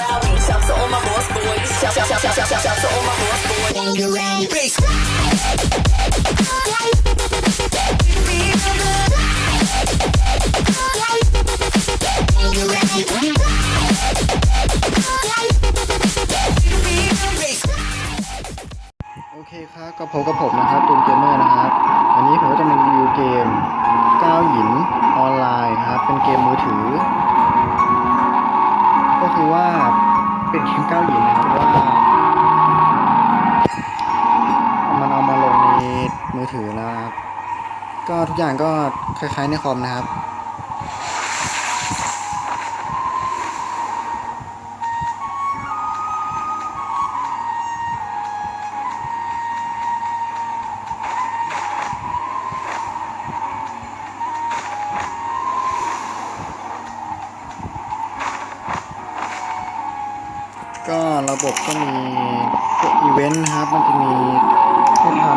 rowdy. Shout to all my boss boys. Shout, shout, shout, shout, shout, shout, shout to all my boss boys. Bangarang. Bass. Bass. โอเคครับก็พบกับผมนะครับตูนเกมเมอร์นะครับ วันนี้ผมก็จะมารีวิวเกมก้าวหยินออนไลน์ครับ เป็นเกมมือถือก็ คือว่าเป็นเกมก้าหยินนะครับว่ามันเอามาลงในมือถือแล้วนะครับ ก็ทุกอย่างก็คล้ายๆในคอมนะครับ ระบบก็มีอีเวนต์นะครับ มันจะมีให้ทำ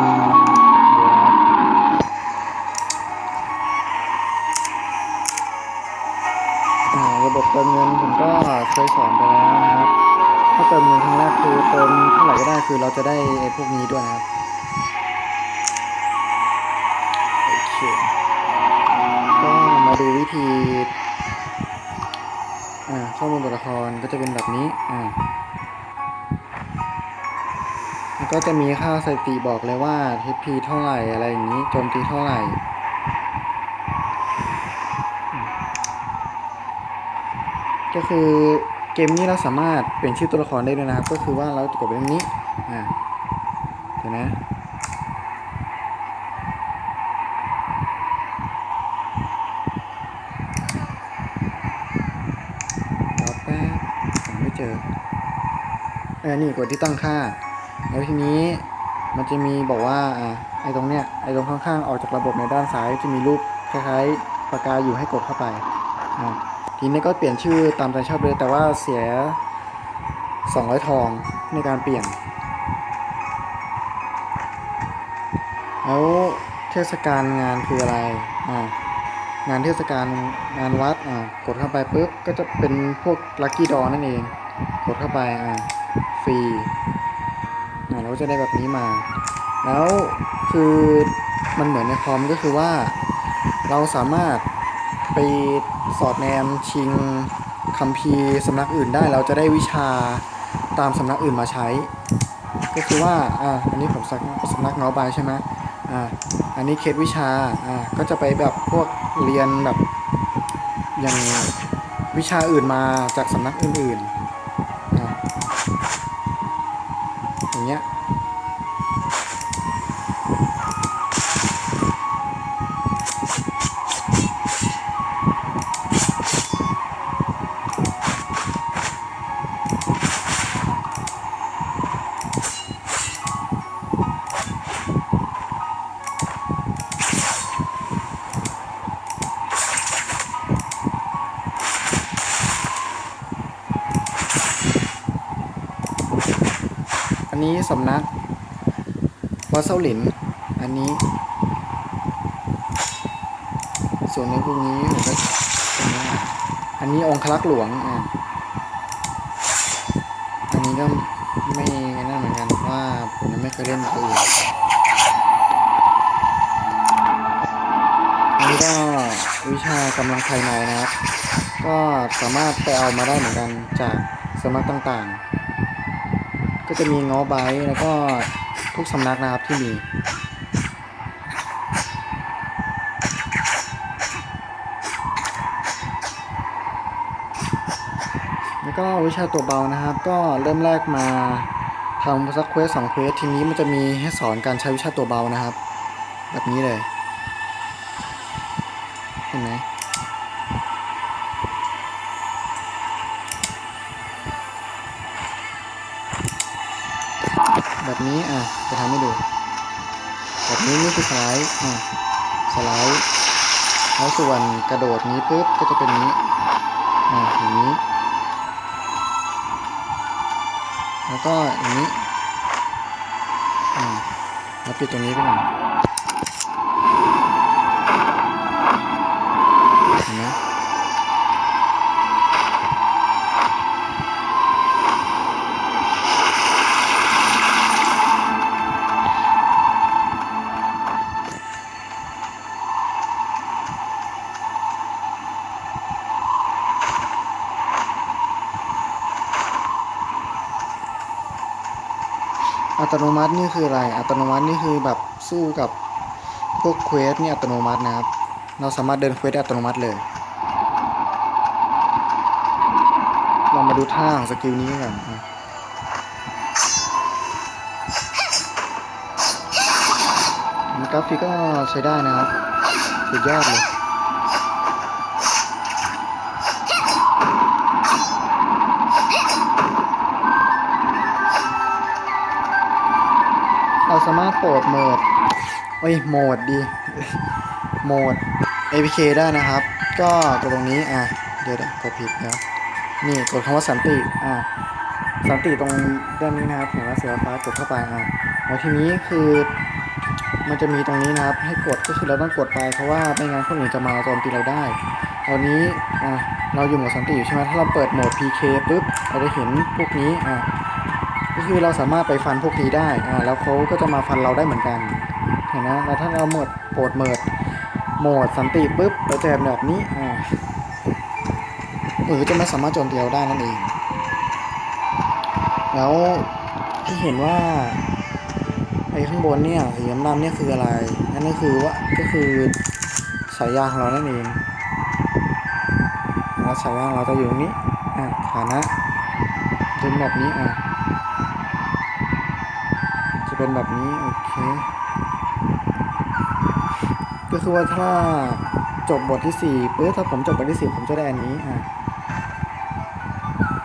ระบบเติมเงินผมก็เคยสอนไปแล้วนะครับ ถ้าเติมเงินครั้งแรกคือเติมเท่าไหร่ก็ได้คือเราจะได้ไอ้พวกนี้ด้วยนะครับ โอเค ก็มาดูวิธี อ่าข้อมูลตัวละครก็จะเป็นแบบนี้ อ่า ก็จะมีค่าสถิติบอกเลยว่า HP เท่าไหร่อะไรอย่างนี้โจมตีเท่าไหร่ก็คือเกมนี้เราสามารถเปลี่ยนชื่อตัวละครได้ด้วยนะครับ ก็คือว่าเราจะกดไปตรงนี้อ่าเดี๋ยวนะรอแป๊บไม่เจอเออนี่กดที่ตั้งค่า แล้วทีนี้มันจะมีบอกว่าอ่าไอ้ตรงเนี้ยไอ้ตรงข้างๆออกจากระบบในด้านซ้ายจะมีรูปคล้ายๆปากกาอยู่ให้กดเข้าไปอ่าทีนี้ก็เปลี่ยนชื่อตามใจชอบเลยแต่ว่าเสีย 200 ทองในการเปลี่ยนแล้วเทศกาลงานคืออะไรอ่างานเทศกาลงานวัดอ่ากดเข้าไปปุ๊บก็จะเป็นพวกลัคกี้ดอนั่นเอง กดเข้าไปอ่าฟรี เราก็จะได้แบบนี้มา แล้วคือมันเหมือนในคอมก็คือว่าเราสามารถไปสอดแนมชิงคัมภีร์สำนักอื่นได้เราจะได้วิชาตามสำนักอื่นมาใช้ ก็คือว่าอ่าอันนี้ผมสักสำนักเงาบายใช่ไหมอ่าอันนี้เคสวิชาอ่าก็จะไปแบบพวกเรียนแบบอย่างวิชาอื่นมาจากสำนักอื่นๆอ่า อ อันนี้สำนักวัดเซาหลิน อันนี้ ส่วนในพวกนี้ผมก็จำไม่ได้อันนี้องคลักษ์หลวงอ่าอันนี้ก็ไม่นั่นเหมือนกันว่าผมไม่เคยเล่นตัวอื่นอันนี้ก็วิชากำลังภายในนะครับ ก็สามารถไปเอามาได้เหมือนกันจากสำนักต่างๆ ก็จะมีง้อไบแล้วก็ทุกสำนักนะครับที่มีแล้วก็วิชาตัวเบานะครับ ก็เริ่มแรกมาทำสักเควสสองเควสทีนี้มันจะมีให้สอนการใช้วิชาตัวเบานะครับ แบบนี้เลย จะทำให้ดู แบบนี้นี่คือสไลด์อะสไลด์แล้วส่วนกระโดดนี้ปุ๊บก็จะเป็นนี้อะอย่างนี้ แล้วก็อย่างนี้อ่าแล้วปิดตรงนี้ไปหน่อยเห็นไหม อัตโนมัตินี่คืออะไร อัตโนมัตินี่คือแบบสู้กับพวกเควสนี่อัตโนมัตินะครับ เราสามารถเดินเควสได้อัตโนมัติเลย เรามาดูท่าของสกิลนี้กันกราฟิกก็ใช้ได้นะครับ สุดยอดเลย สามารถโปรดโหมดเอ้ยโหมดดีโหมด APK ได้นะครับ ก็ตัวตรงนี้อะเดี๋ยวเดี๋ยวกดผิดเดี๋ยวนี่กดคำว่าสันติอะสันติตรงด้านนี้นะครับเห็นว่าเสือฟ้ากดเข้าไปอะแล้วทีนี้คือมันจะมีตรงนี้นะครับ ให้กดก็คือเราต้องกดไปเพราะว่าไม่งั้นคนอื่นจะมาโจมตีเราได้ตอนนี้อะเราอยู่โหมดสันติอยู่ใช่ไหมถ้าเราเปิดโหมด PK ปุ๊บเราจะเห็นพวกนี้อะ คือเราสามารถไปฟันพวกนี้ได้อ่าแล้วเขาก็จะมาฟันเราได้เหมือนกันเห็นนะแล้วถ้าเราหมดโปรดโหมดโหมดสันติปุ๊บเราจะแบบนี้อ่าหรือจะไม่สามารถโจมตีเราได้นั่นเอง แล้วที่เห็นว่าไอ้ข้างบนเนี่ยสีดำเนี่ยคืออะไร นั่นก็คือว่าก็คือสายยางของเรานั่นเองแล้วสายยางเราจะอยู่ตรงนี้อ่าฐานะเป็นแบบนี้อ่าจะ เป็นแบบนี้ โอเค ก็คือว่าถ้าจบบทที่สี่ปุ๊บถ้าผมจบบทที่สี่ผมจะได้อันนี้อะ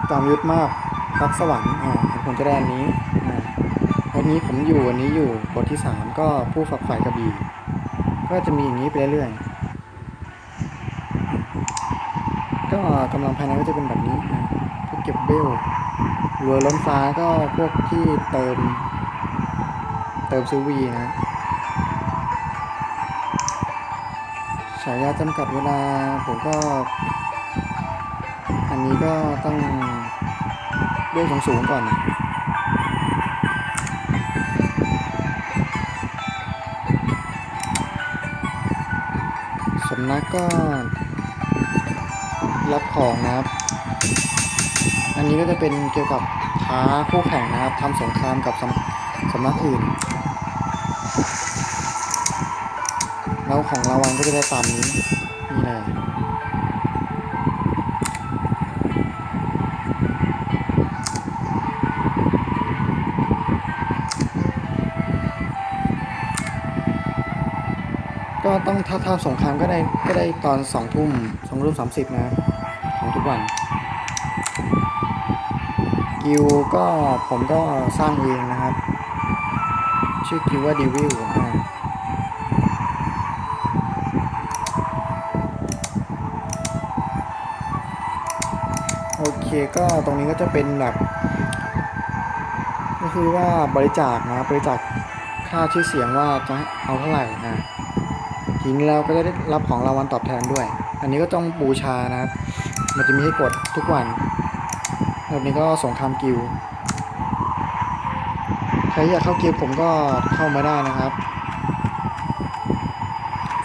ตามยุทธมากพักสวรรค์อ่าผมจะได้อันนี้อ่าอันนี้ผมอยู่อันนี้อยู่บทที่สามก็ผู้ฝักฝ่ายกระบี่ก็จะมีอย่างนี้ไปเรื่อยๆก็กำลังภายในก็จะเป็นแบบนี้อะพวกเก็บเบลเรือล้นฟ้าก็พวกที่เติม เติมซื้อวีนะฉายาจำกัดเวลาผมก็ อันนี้ก็ต้องเรียกสูงๆก่อนนะสำนักก็รับของนะครับ อันนี้ก็จะเป็นเกี่ยวกับท้าคู่แข่งนะครับทำสงครามกับสำสำนักอื่น แล้ว ของรางวัลก็จะได้ตามนี้นี่เลยก็ต้องถ้าถ้าสงครามก็ได้ก็ได้ตอนสองทุ่มสองทุ่มสามสิบนะของทุกวันกิวก็ผมก็สร้างเองนะครับ ชื่อกิวว่าดีวิลอ่าโอเค ก็ตรงนี้ก็จะเป็นแบบก็คือว่าบริจาคนะบริจาคค่าชื่อเสียงว่าจะเอาเท่าไหร่นะทีนี้เราก็จะได้รับของรางวัลตอบแทนด้วย อันนี้ก็ต้องบูชานะครับ มันจะมีให้กดทุกวันแบบนี้ก็สงครามกิลใครอยากเข้ากิลผมก็เข้ามาได้นะครับ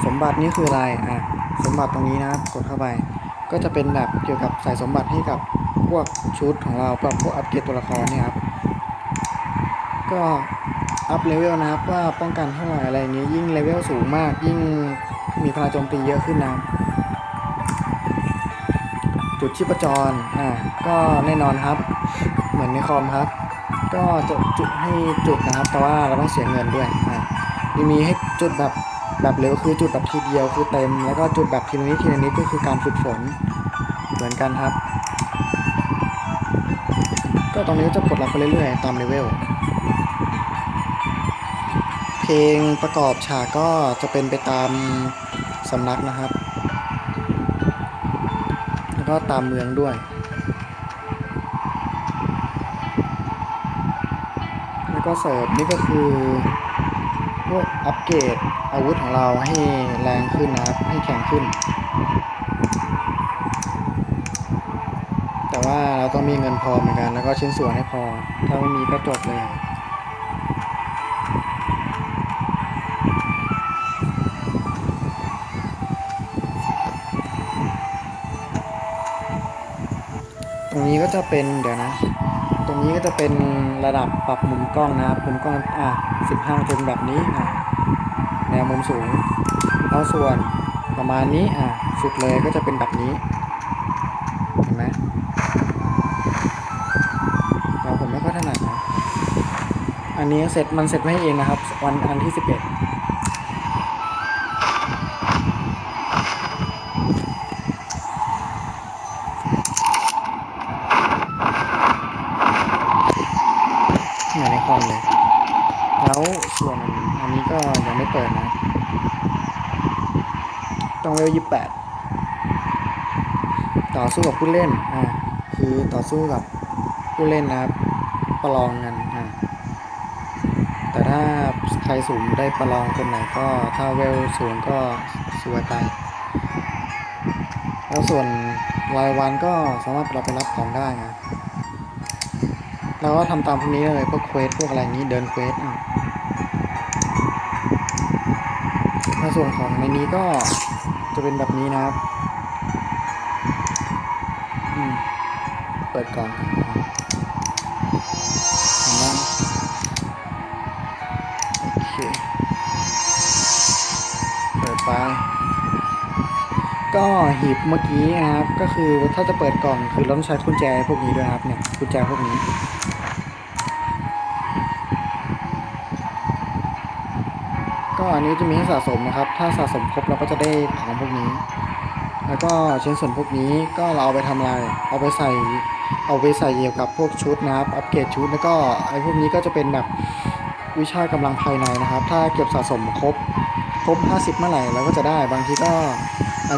สมบัตินี่คืออะไรอะสมบัติตรงนี้นะครับกดเข้าไป ก็จะเป็นแบบเกี่ยวกับใส่สมบัติให้กับ พวกชุดของเรากับพวกอัปเกรดตัวละครเนี่ยครับ ก็อัพเลเวลนะครับว่าป้องกันเท่าไหร่อะไรอย่างนี้ยิ่งเลเวลสูงมาก ยิ่งมีพลังโจมตีเยอะขึ้นนะจุดชีพจรอ่าก็แน่นอนครับ เหมือนในคอมครับ ก็จะจุดให้จุดนะครับ แต่ว่าเราต้องเสียเงินด้วยอ่ายังมีให้จุดแบบแบบเร็วคือจุดแบบทีเดียวคือเต็ม แล้วก็จุดแบบทีละนิดทีละนิดก็คือการฝึกฝนเหมือนกันครับ ก็ตรงนี้จะปลดล็อกไปเรื่อยๆ ตามเลเวล เพลงประกอบฉากก็จะเป็นไปตามสำนักนะครับ แล้วก็ตามเมืองด้วย แล้วก็เสริมนี่ก็คือพวกอัปเกรดอาวุธของเราให้แรงขึ้นนะครับ ให้แข็งขึ้น แต่ว่าเราต้องมีเงินพอเหมือน ก็ชิ้นส่วนให้พอ ถ้าไม่มีก็จบเลยตรงนี้ก็จะเป็นเดี๋ยวนะ ตรงนี้ก็จะเป็นระดับปรับมุมกล้องนะครับมุมกล้องอะ15เป็นแบบนี้อะแนวมุมสูงแล้วส่วนประมาณนี้อะสุดเลยก็จะเป็นแบบนี้ อันนี้เสร็จมันเสร็จไม่ให้เองนะครับ วันอันที่11เหมือนในคอมเลย แล้วส่วนอันนี้ก็ยังไม่เปิดนะ ต้องเวลยี่แปดต่อสู้กับผู้เล่น อ่า คือต่อสู้กับผู้เล่นนะครับ ประลองกัน ถ้าใครสูงได้ประลองคนไหนก็ถ้าเวลสูงก็สวยไป แล้วส่วนรายวันก็สามารถเราไปรับของได้นะเราก็ทำตามพวกนี้เลยพวกเควสพวกอะไรนี้เดินเควสอะในส่วนของในนี้ก็จะเป็นแบบนี้นะครับอืมเปิดกล่อง ก็หีบเมื่อกี้นะครับ ก็คือถ้าจะเปิดกล่องคือเราต้องใช้กุญแจพวกนี้ด้วยครับเนี่ยกุญแจพวกนี้ก็อันนี้จะมีให้สะสมนะครับ ถ้าสะสมครบเราก็จะได้ของพวกนี้ แล้วก็ชิ้นส่วนพวกนี้ก็เราเอาไปทำอะไร เอาไปใส่ เอาไปใส่เกี่ยวกับพวกชุดนะครับ อัปเกรดชุด แล้วก็ไอ้พวกนี้ก็จะเป็นแบบวิชากำลังภายในนะครับ ถ้าเก็บสะสมครบ ครบ 50 เมื่อไหร่เราก็จะได้บางทีก็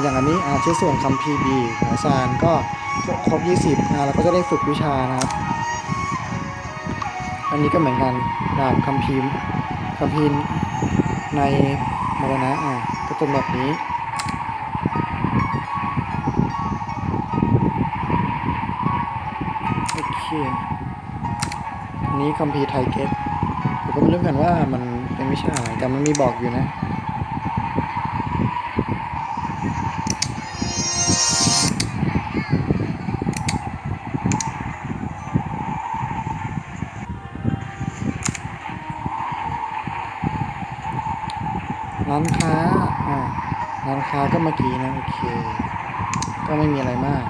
อย่างอันนี้อะชิ้นส่วนคัมภีบีหัวซานก็ครบ 20อะเราก็จะได้ฝึกวิชานะครับ อันนี้ก็เหมือนกันดาบคัมภีคัมภีในมรณะอะก็เป็นแบบนี้โอเคอันนี้คัมภีร์ไทเก็ตผมก็ไม่รู้เหมือนกันว่ามันเป็นวิชาอะไรแต่มันมีบอกอยู่นะาก็เมื่อกี้นะ โอเค ก็ไม่มีอะไรมาก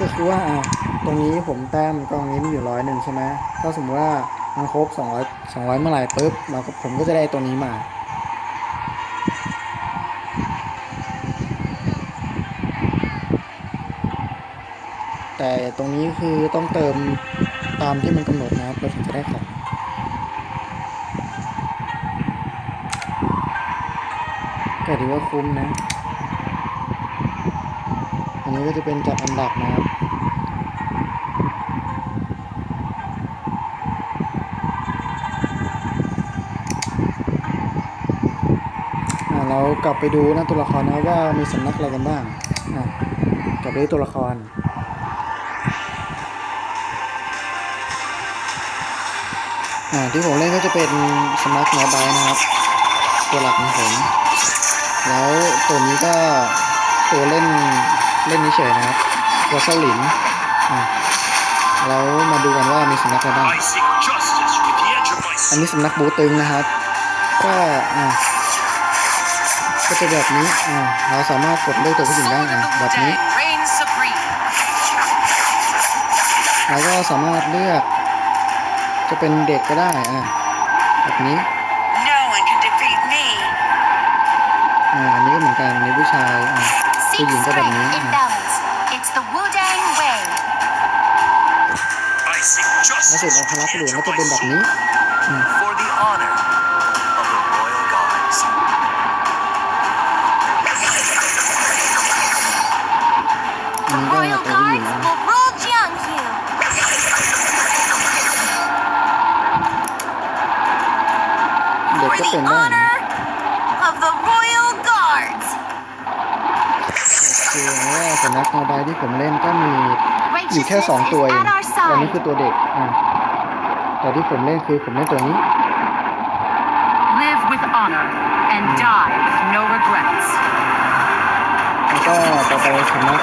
ก็คือว่าอะตรงนี้ผมแต้มกองนี้มีอยู่ร้อยหนึ่งใช่ไหมถ้าสมมติว่ามันครบสองร้อยสองร้อยเมื่อไหร่ปุ๊บเราก็ผมก็จะได้ตัวนี้มาแต่ตรงนี้คือต้องเติมตามที่มันกำหนดนะครับเราถึงจะได้ของ ก็ถือว่าคุ้มนะ อันนี้ก็จะเป็นจัดอันดับนะครับเรากลับไปดูหนะตัวละครนะว่ามีสำนักอะไรกันบ้างกลับไปตัวละครที่ผมเล่นก็จะเป็นสำนักหมอไบนะครับ ตัวหลักของผม แล้วตัวนี้ก็ตัวเล่นเล่นนี้เฉยนะครับวอสลินอะแล้วมาดูกันว่ามีสำนักอะไรบ้าง I seek justice with the edge of my อันนี้สำนักบูตึงนะครับ ก็อะก็จะแบบนี้อะเราสามารถกดเลือกตัวผู้หญิงได้ Sword อะ of the แบบนี้ Wu-Tang reigns supreme. แล้วก็สามารถเลือก จะเป็นเด็กก็ได้อะแบบนี้ อ่าอันนี้ก็เหมือนกันในผู้ชายอะ Seek ผู้หญิงก็แบบนี้ strength in อะ balance. It's the Wu-Dang way. I seek แล้วส่วน justice องค with รักษ์ the หลวง edge ก็ of จะ my เป็นแบบนี้ sword for the honor of the royal guards. อัน The นี้ก็ royal ตัวผู้หญิง guards นะ will rule Jianghu. เด็ก For ก็ the เป็นได้นะ honor of the royal guards. คือว่าสำนักโมบายที่ผมเล่นก็มี อยู่แค่ Righteousness สอง is ตัวเอง at our ตัวนี้ side. คือตัวเด็กอะแต่ที่ผมเล่นคือผมเล่นตัวนี้ Live with honor and die with no regrets. แล้วก็ต่อไปสำนัก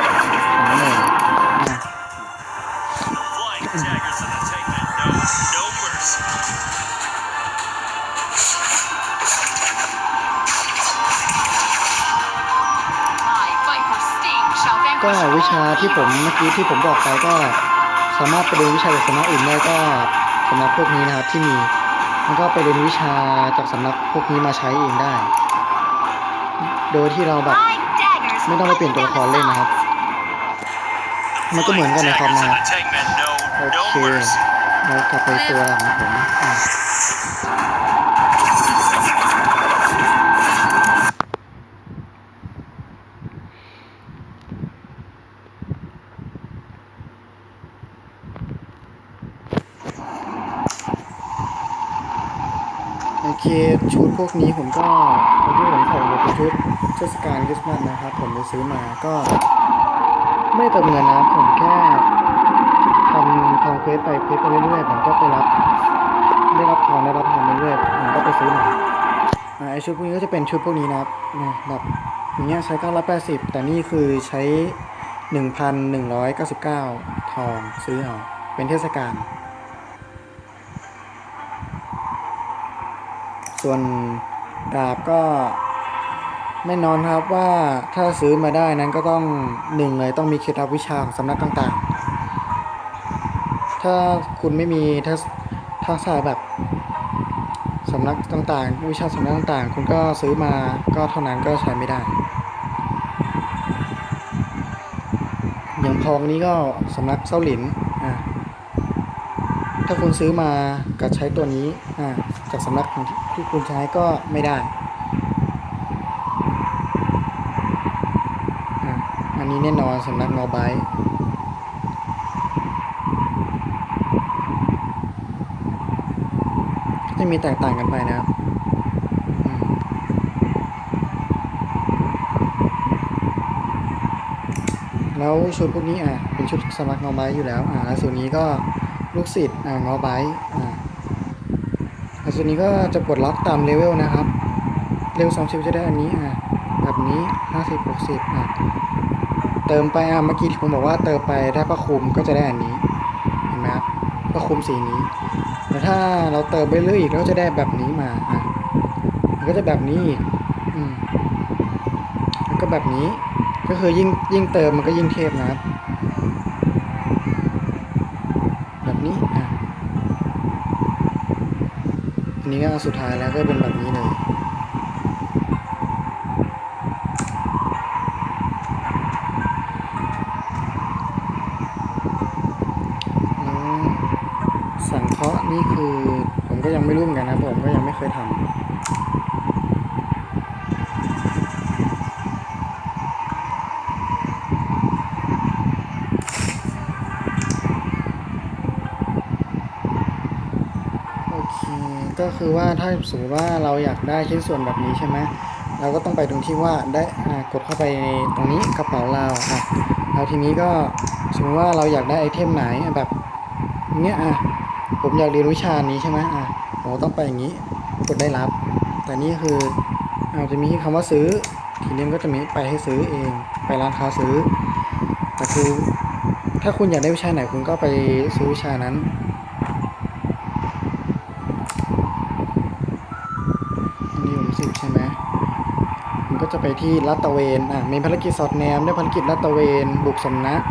ชาที่ผมเมื่อกี้ที่ผมบอกไปก็สามารถไปเรียนวิชาจากสำนักอื่นได้ก็สำนักพวกนี้นะครับที่มีแล้วก็ไปเรียนวิชาจากสำนักพวกนี้มาใช้เองได้ โดยที่เราแบบไม่ต้องไปเปลี่ยนตัวละครเล่นนะครับ มันก็เหมือนกันนะครับ Tagman, no, โอเคเรากลับไปตัวหลังของผมอะโอเค ชุด พวกนี้ผมก็ชุดที่ผมใส่อยู่เป็นชุดเทศกาลคริสต์มาสนะครับ ผมไปซื้อมาก็ ไม่เติมเงินนะผมแค่ทำทำเควสไปเควสไปเรื่อยๆผมก็ไปรับได้รับทองได้รับทองเรื่อยๆผมก็ไปซื้อมาไอชุดพวกนี้ก็จะเป็นชุดพวกนี้นะครับเนี่ยแบบอย่างเงี้ยใช้980แต่นี่คือใช้1,199ทองซื้อเอาเป็นเทศกาล ส่วนดาบก็แน่นอนครับว่าถ้าซื้อมาได้นั้นก็ต้องหนึ่งเลยต้องมีเคล็ดลับวิชาของสำนักต่างๆ ถ้าคุณไม่มีทักทักษะแบบสำนักต่างๆ วิชาสำนักต่างๆ คุณก็ซื้อมาก็เท่านั้นก็ใช้ไม่ได้ อย่างพองนี้ก็สำนักเส้าหลินอ่าถ้าคุณซื้อมากับใช้ตัวนี้อ่าจากสำนักของ ที่คุณใช้ก็ไม่ได้ อันนี้แน่นอนสำนักนอไบท์จะมีแตกต่างกันไปนะครับแล้วชุดพวกนี้อะเป็นชุดสมัครงอไบอยู่แล้วอ่าแล้วส่วนนี้ก็ลูกศิษย์อ่างอไบอ่า ส่วนนี้ก็จะปลดล็อกตามเลเวลนะครับ เลเวล30จะได้อันนี้อะแบบนี้50 60อะเติมไปอะเมื่อกี้ที่ผมบอกว่าเติมไปได้พระคุมก็จะได้อันนี้เห็นไหมครับพระคุมสีนี้แต่ถ้าเราเติมไปเรื่อยอีกเราก็จะได้แบบนี้มาอะมันก็จะแบบนี้อีกอืมแล้วก็แบบนี้ก็คือยิ่งยิ่งเติมมันก็ยิ่งเทพนะครับนี้ อะ อั นนี้ก็สุดท้ายแล้วก็เป็นแบบนี้เลย แล้วสังเคราะห์นี่คือผมก็ยังไม่รู้เหมือนกันนะผมก็ยังไม่เคยทำโอเค ก็ คือว่าถ้าสมมติว่าเราอยากได้ชิ้นส่วนแบบนี้ใช่ไหมเราก็ต้องไปตรงที่ว่าได้กดเข้าไปในตรงนี้กระเป๋าเราอะแล้วทีนี้ก็สมมติว่าเราอยากได้ไอเทมไหนแบบเนี้ยอะผมอยากเรียนวิชานี้ใช่ไหมอะผมต้องไปอย่างนี้กดได้รับ แต่นี่คืออาจจะมีคำว่าซื้อ ทีนี้ก็จะมีไปให้ซื้อเองไปร้านค้าซื้อแต่คือถ้าคุณอยากได้วิชาไหนคุณก็ไปซื้อวิชานั้นนี้ผมสิบใช่ไหมมันก็จะ ไปที่ลาตะเวนอะมีภารกิจสอดแนมได้ภารกิจลาตะเวนบุกสำนัก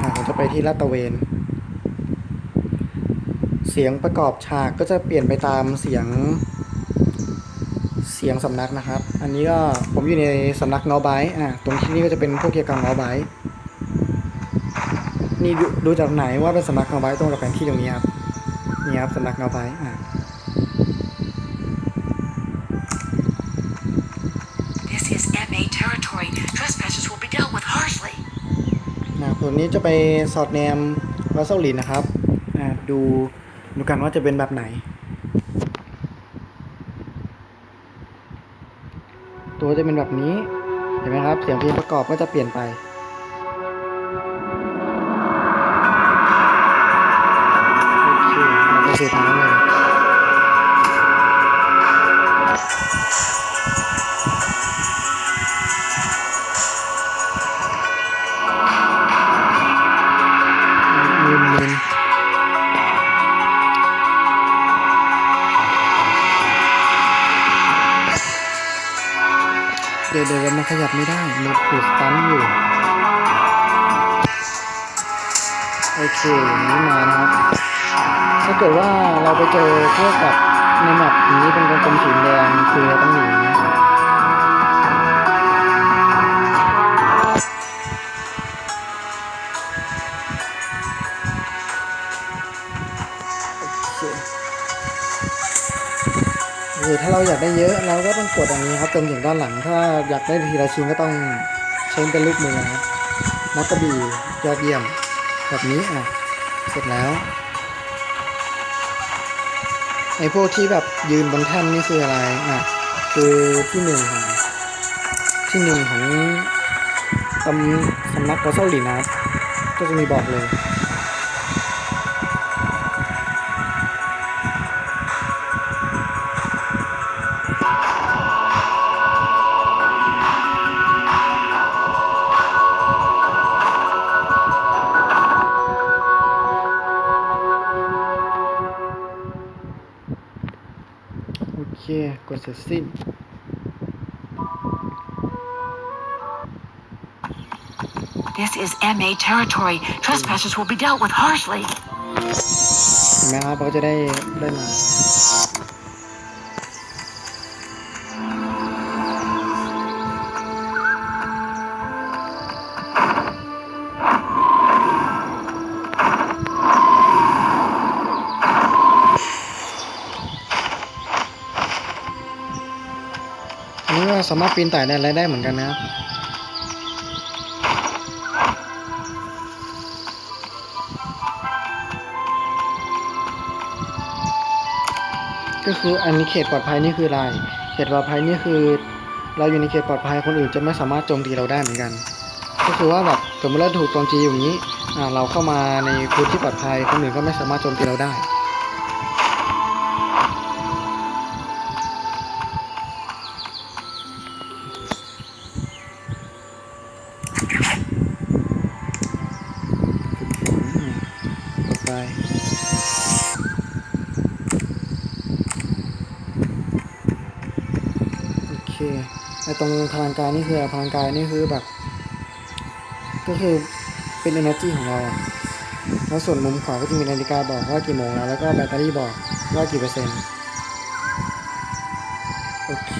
อะผมจะไปที่ลาตะเวน เสียงประกอบฉากก็จะเปลี่ยนไปตามเสียงเสียงสำนักนะครับ อันนี้ก็ผมอยู่ในสำนักเงาไบต์อะตรงที่นี่ก็จะเป็นพวกเกี่ยวกับเงาไบต์นี่ดูจากไหนว่าเป็นสำนักเงาไบต์ตรงกับแผนที่ตรงนี้ครับนี่ครับสำนักเงาไบต์อะ ส่วนนี้จะไปสอดแนมวัดเซาลินนะครับดูดูกันว่าจะเป็นแบบไหน ตัวจะเป็นแบบนี้ เห็นไหมครับ เสียงเพลงประกอบก็จะเปลี่ยนไปโอเคเราไปสู่ทางเลย ไม่ได้รถถูกตันอยู่ โอเคนี้มานะครับ ถ้าเกิดว่าเราไปเจอเทียบกับในแมปนี้เป็นกลมสีแดงคือเราต้องหนีนะ เราอยากได้เยอะเราก็ต้องกดอันนี้ครับจนถึงด้านหลัง ถ้าอยากได้ทีละชิ้นก็ต้องใช้เป็นลูกมือนะครับนักกระบี่ยอดเยี่ยมแบบนี้อะเสร็จแล้วไอ้พวกที่แบบยืนบนแท่นนี่คืออะไรอะคือที่หนึ่งของที่หนึ่งของตำสำนักกอเซาหลีนะครับก็จะมีบอกเลย โอเค กดเสร็จสิ้น This is MA territory. Trespassers will be dealt with harshly. เห็นไหมครับเราก็จะได้ได้มา ามารถปีนไต่ได้อะไรได้เหมือนกันนะครับก็คืออันนี้เขตปลอดภัยนี่คืออะไร เขตปลอดภัยนี่คือ เราอยู่ในเขตปลอดภัยคนอื่นจะไม่สามารถโจมตีเราได้เหมือนกัน ก็คือว่าแบบสมมติเราถูกโจมตีอย่างนี้เราเข้ามาในพื้นที่ปลอดภัยคนอื่นก็ไม่สามารถโจมตีเราได้ ตรงพลังกายนี่คือพลังกายนี่คือแบบ ก็คือเป็น energy ของเราแล้วส่วนมุมขวาก็จะมีนาฬิกาบอกว่ากี่โมงแล้วแล้วก็แบตเตอรี่บอกว่ากี่เปอร์เซ็นต์โอเค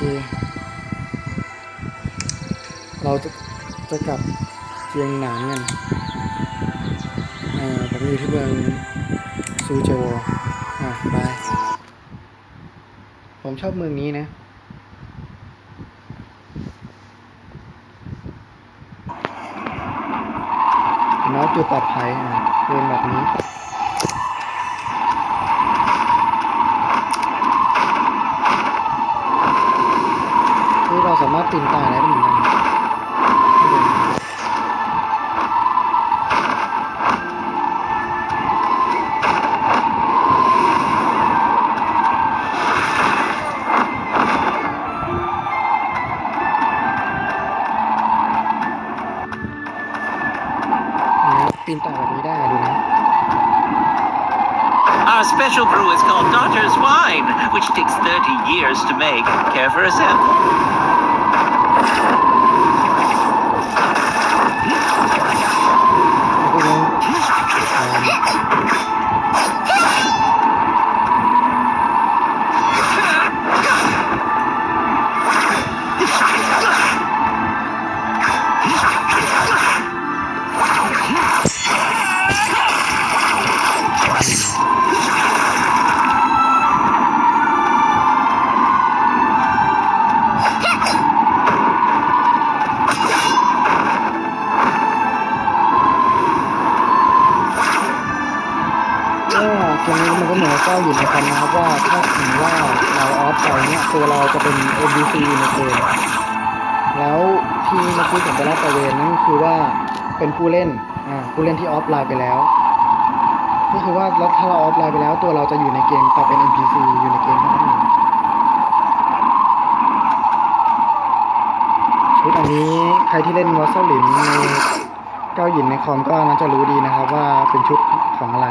เราจะจะกลับเจียงหนานกันอ่าผมอยู่ที่เมืองซูโจวอะไปผมชอบเมืองนี้นะ น้ อยจุดปลอดภัยอะเป็นแบบนี้ years to make. Care for a? พ ตัวเราจะเป็น NPC ในเกมแล้วที่เมื่อกี้ผมไปลาดตระเวนนั่นคือว่าเป็นผู้เล่นอ่าผู้เล่นที่ออฟไลน์ไปแล้วก็คือว่าแล้วถ้าเราออฟไลน์ไปแล้ว ตัวเราจะอยู่ในเกมแต่เป็น NPC อยู่ในเกมเท่านั้นเองชุดอันนี้ใครที่เล่นวอสเซลินในเก้าหยินในคอมก็น่าจะรู้ดีนะครับว่าเป็นชุดของอะไร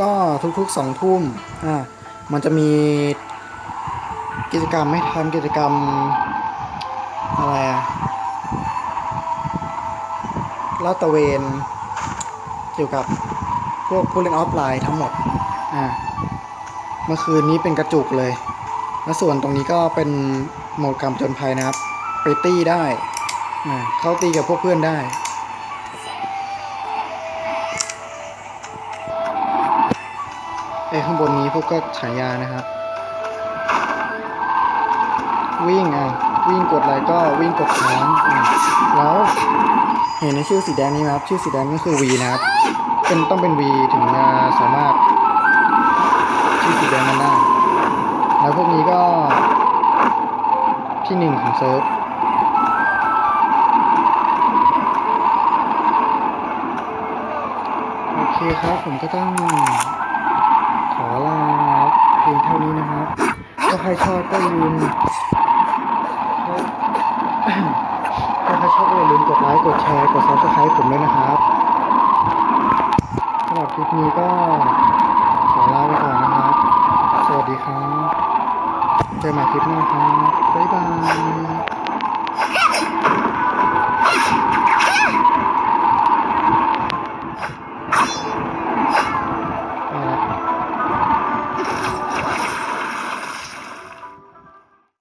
ก็ทุกๆสองทุ่มอ่ามันจะมีกิจกรรมให้ทำกิจกรรมอะไรอะลาดตะเวนเกี่ยวกับพวกผู้เล่นออฟไลน์ทั้งหมด อ่า เมื่อคืนนี้เป็นกระจุกเลย และส่วนตรงนี้ก็เป็นโหมดการผจญภัยนะครับ ไปตี้ได้ อ่า เข้าตีกับพวกเพื่อนได้ อ้ข้างบนนี้พวกก็ฉายานะครับ วิ่งอะ วิ่งกดอะไรก็วิ่งกดค้างอะแล้วเห็นในชื่อสีแดงนี้ไหมครับ ชื่อสีแดงก็คือ V นะครับ เป็นต้องเป็น V ถึงจะสามารถ ชื่อสีแดงนั้นได้แล้วพวกนี้ก็ที่หนึ่งของเซิร์ฟโอเคครับผมก็ต้อง ลาเพียงเท่านี้นะครับถ้าใครชอบก็อย่าลืมถ้าใครชอบก็อย่าลืมกดไลค์กดแชร์กด subscribe ผมด้วยนะครับสำหรับคลิปนี้ก็ขอลาไปก่อนนะครับ สวัสดีครับ เจอกันใหม่คลิปหน้าครับบ๊ายบาย